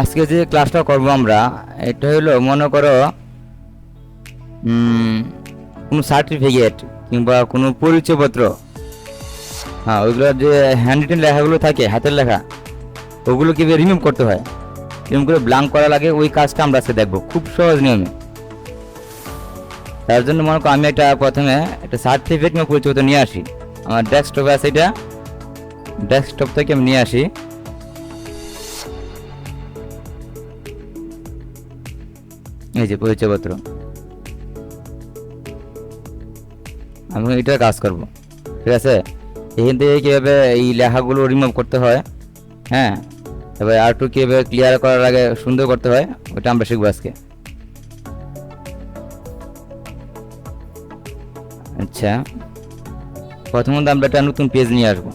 আজকে যে ক্লাসটা করব আমরা, এটা হলো মনে করো কোনো সার্টিফিকেট কিংবা কোনো পরিচয়পত্র। হ্যাঁ ওইগুলো যে হ্যান্ড রিটেন লেখাগুলো থাকে, হাতের লেখা, ওগুলো কীভাবে রিমুভ করতে হয়? রিমুভ করে ব্লাঙ্ক করা লাগে ওই কাজটা আমরা আজকে দেখব, খুব সহজ নিয়মে। তার জন্য মনে করো, আমি একটা প্রথমে একটা সার্টিফিকেট কিংবা পরিচয়পত্র নিয়ে আসি। আমার ডেস্কটপে আছে এটা ডেস্কটপ থেকে আমি নিয়ে আসি। এই যে পরিচয়পত্র আমি এটা কাজ করব। ঠিক আছে? এখান থেকে কীভাবে এই লেখাগুলো রিমুভ করতে হয়? হ্যাঁ? এবার আর একটু কীভাবে ক্লিয়ার করার আগে সুন্দর করতে হয়, ওটা আমরা শিখব আজকে। আচ্ছা। প্রথমত আমরা একটা নতুন পেজ নিয়ে আসব।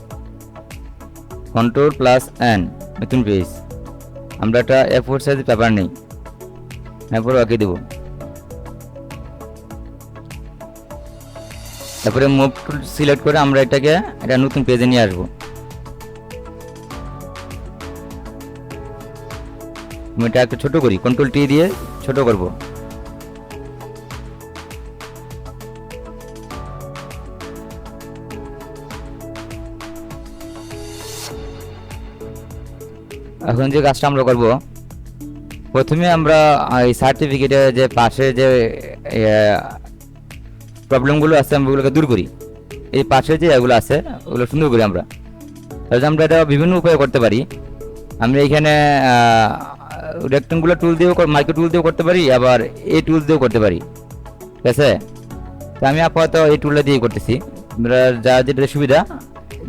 কন্ট্রোল প্লাস এন নতুন পেজ আমরা একটা এ ফোর সাইজ পেপার নেই। এরপরে ওকে দেবো। তারপরে মুভ টুল সিলেক্ট করে আমরা এটাকে একটা নতুন পেজে নিয়ে আসব। এটা একটু ছোট করি কন্ট্রোল টি দিয়ে ছোট করব। এখন যে কাজটা আমরা করব প্রথমে আমরা এই সার্টিফিকেটের যে পাশে যে প্রবলেমগুলো আছে, আমরা ওগুলোকে দূর করি। এই পাশে যে এগুলো আছে, ওগুলো সুন্দর করি আমরা। তাহলে আমরা এটা বিভিন্ন উপায়ে করতে পারি। আমরা এখানে রেক্টেঙ্গুলার টুল দিয়েও মাইক্রো টুল দিয়েও করতে পারি, আবার এই টুল দিয়েও করতে পারি। ঠিক আছে? তো আমি আপাতত এই টুলটা দিয়ে করতেছি। আমরা যা যেটা সুবিধা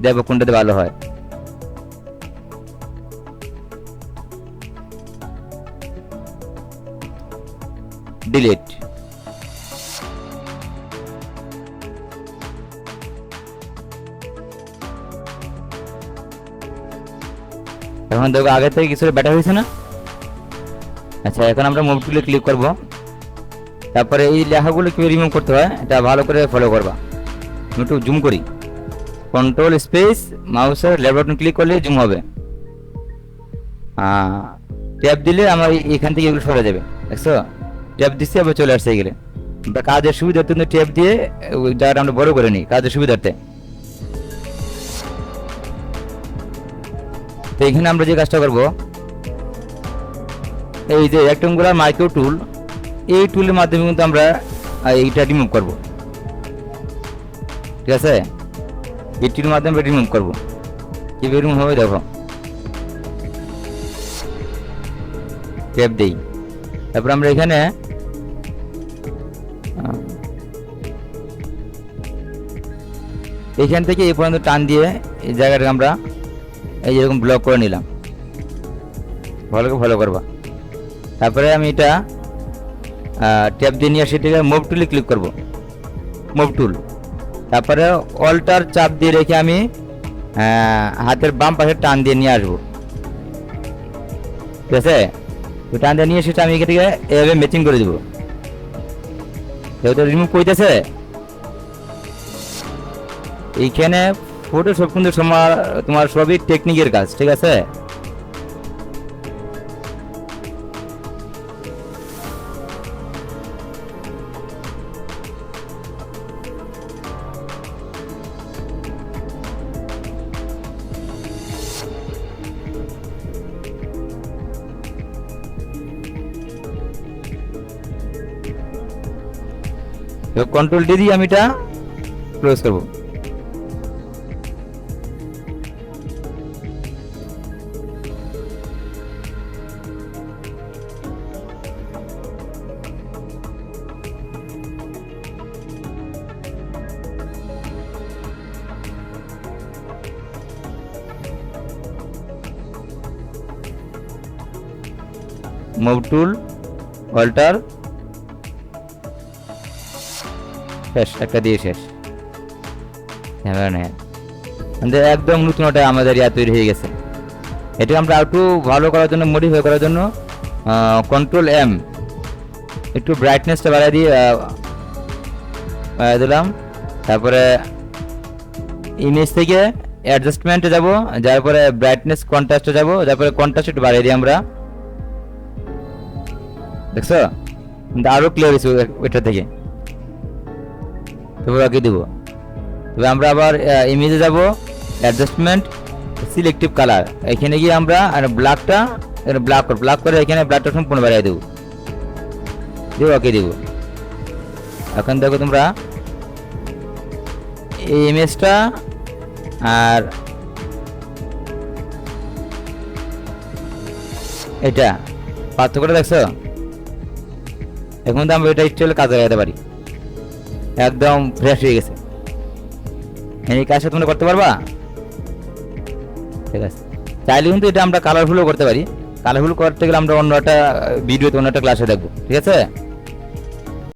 দেখব কোনটাতে ভালো হয়। ডিলিট। এখন দেখো আগে থেকে কিছু ব্যাটা হয়েছে না? আচ্ছা এখন আমরা মুভ টুলে ক্লিক করব। তারপরে এই লেখাগুলো কীভাবে রিমুভ করতে হয়, এটা ভালো করে ফলো করবা। আমি একটু জুম করি। কন্ট্রোল স্পেস মাউসের লেফট বাটন ক্লিক করলে জুম হবে। ট্যাপ দিলে আমার এখান থেকে এগুলো সরে যাবে। দেখছ? ট্যাপ দিচ্ছি আবার চলে আসছে এগুলো আমরা কাজের সুবিধার্থে কিন্তু ট্যাপ দিয়ে জায়গাটা আমরা বড় করে নিই, কাজের সুবিধার্থে। তো এখানে আমরা যে কাজটা করব, এই যে রেক্টেঙ্গুলার মাইক্রো টুল এই টুলের মাধ্যমে কিন্তু আমরা এইটা রিমুভ করব। ঠিক আছে? এই টুলের মাধ্যমে রিমুভ করব। কীভাবে রিমুভ হবে দেখো। ট্যাপ দেই। তারপর আমরা এখানে এখান থেকে এই পর্যন্ত টান দিয়ে এই জায়গাটাকে আমরা এই যেরকম ব্লক করে নিলাম। ভালো ফলো করবা। তারপরে আমি এটা ট্যাপ দিয়ে নিয়ে আসি থেকে মুভ টুলে ক্লিক করব। মুভ টুল তারপরে অল্টার চাপ দিয়ে রেখে আমি হাতের বাম পাশে টান দিয়ে নিয়ে আসব। ঠিক আছে? টান দিয়ে নিয়ে সেটা আমি এখান থেকে এভাবে ম্যাচিং করে দেবো। যেহেতু রিমুভ করতেছে এইখানে ফটো সব কিন্তু তোমার তোমার সবই টেকনিকের কাজ, ঠিক আছে? কন্ট্রোল ডি দিয়ে আমি এটা ক্লোজ করব। মুভ টুল অল্টার, শেষ, একটা দিয়ে শেষ। আমাদের একদম নতুন ওটা আমাদের ইয়া তৈরি হয়ে গেছে। এটা আমরা একটু ভালো করার জন্য মডিফাই করার জন্য কন্ট্রোল এম একটু ব্রাইটনেসটা বাড়াই দিয়ে বাড়াই দিলাম। তারপরে ইমেজ থেকে অ্যাডজাস্টমেন্টে যাব, যার পরে ব্রাইটনেস কন্ট্রাস্টে যাব তারপরে কন্ট্রাস্ট একটু বাড়িয়ে দিই আমরা। দেখছ? আরও ক্লিয়ার হয়েছে ওইটা থেকে। তবে বাকি দেবো? তবে আমরা আবার ইমেজে যাব অ্যাডজাস্টমেন্ট সিলেক্টিভ কালার এখানে গিয়ে আমরা ব্ল্যাকটা ব্ল্যাক ব্ল্যাক করে এখানে ব্ল্যাকটা সম্পূর্ণ বাড়িয়ে দেবো। দেবো ওকে দেবো? এখন দেখো তোমরা, এই ইমেজটা আর এটা। পার্থক্যটা দেখছ? এখন তো আমরা এটা স্টাইলে কাজে লাগাতে পারি। একদম ফ্রেশ হয়ে গেছে। এই কাজটা তোমরা করতে পারবা? ঠিক আছে। চাইলে কিন্তু এটা আমরা কালারফুলও করতে পারি। কালারফুল করতে গেলে আমরা অন্য একটা ভিডিওতে অন্য একটা ক্লাসে দেখব। ঠিক আছে?